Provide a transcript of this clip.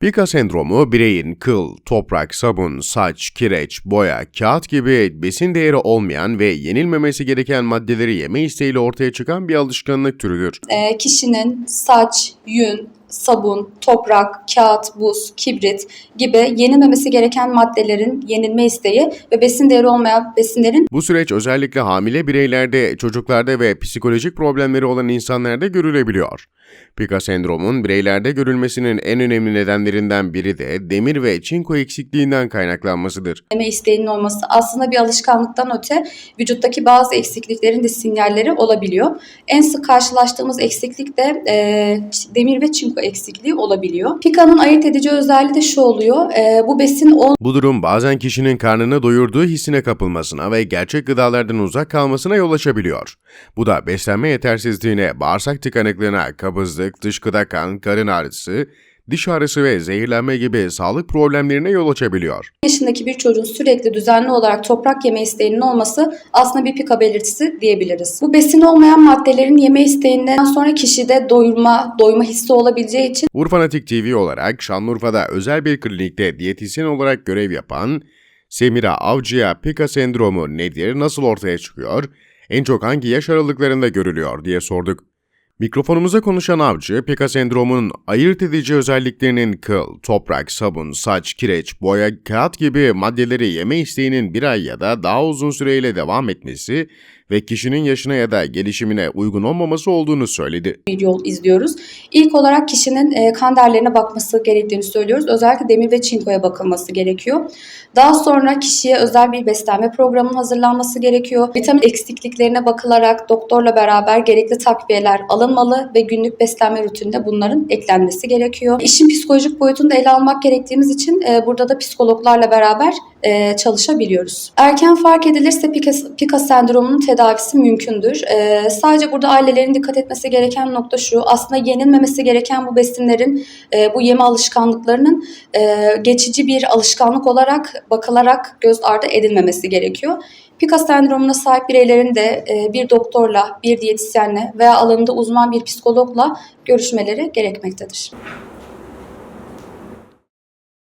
Pika sendromu bireyin kıl, toprak, sabun, saç, kireç, boya, kağıt gibi besin değeri olmayan ve yenilmemesi gereken maddeleri yeme isteğiyle ortaya çıkan bir alışkanlık türüdür. e, kişinin saç, yün, sabun, toprak, kağıt, buz, kibrit gibi yenilmemesi gereken maddelerin yenilme isteği ve besin değeri olmayan besinlerin Bu süreç özellikle hamile bireylerde, çocuklarda ve psikolojik problemleri olan insanlarda görülebiliyor. Pika sendromun bireylerde görülmesinin en önemli nedenlerinden biri de demir ve çinko eksikliğinden kaynaklanmasıdır. yeme isteğinin olması aslında bir alışkanlıktan öte vücuttaki bazı eksikliklerin de sinyalleri olabiliyor. En sık karşılaştığımız eksiklik de e, demir ve çinko eksikliği olabiliyor. Pika'nın ayırt edici özelliği de şu oluyor. e, bu besin Bu durum bazen kişinin karnını doyurduğu hissine kapılmasına ve gerçek gıdalardan uzak kalmasına yol açabiliyor. Bu da beslenme yetersizliğine, bağırsak tıkanıklığına, kabızlık, dışkıda kan, karın ağrısı, diş ağrısı ve zehirlenme gibi sağlık problemlerine yol açabiliyor. yaşındaki bir çocuğun sürekli düzenli olarak toprak yeme isteğinin olması aslında bir pika belirtisi diyebiliriz. Bu besin olmayan maddelerin yeme isteğinden sonra kişide doyurma, doyma hissi olabileceği için Urfanatik TV olarak Şanlıurfa'da özel bir klinikte diyetisyen olarak görev yapan Semira Avcı'ya Pika sendromu nedir, nasıl ortaya çıkıyor, en çok hangi yaş aralıklarında görülüyor diye sorduk. Mikrofonumuza konuşan avcı, Pika sendromunun ayırt edici özelliklerinin kıl, toprak, sabun, saç, kireç, boya, kağıt gibi maddeleri yeme isteğinin bir ay ya da daha uzun süreyle devam etmesi ve kişinin yaşına ya da gelişimine uygun olmaması olduğunu söyledi. bir yol izliyoruz. İlk olarak kişinin e, kan değerlerine bakması gerektiğini söylüyoruz. Özellikle demir ve çinkoya bakılması gerekiyor. Daha sonra kişiye özel bir beslenme programının hazırlanması gerekiyor. Vitamin eksikliklerine bakılarak doktorla beraber gerekli takviyeler alınmalı ve günlük beslenme rutininde bunların eklenmesi gerekiyor. İşin psikolojik boyutunu da ele almak gerektiğimiz için e, burada da psikologlarla beraber e, çalışabiliyoruz. Erken fark edilirse Pika, Pika sendromunun tedavisi mümkündür. E, sadece burada ailelerin dikkat etmesi gereken nokta şu. Aslında yenilmemesi gereken bu besinlerin, e, bu yeme alışkanlıklarının e, geçici bir alışkanlık olarak bakılarak göz ardı edilmemesi gerekiyor. Pika sendromuna sahip bireylerin de e, bir doktorla, bir diyetisyenle veya alanında uzman bir psikologla görüşmeleri gerekmektedir.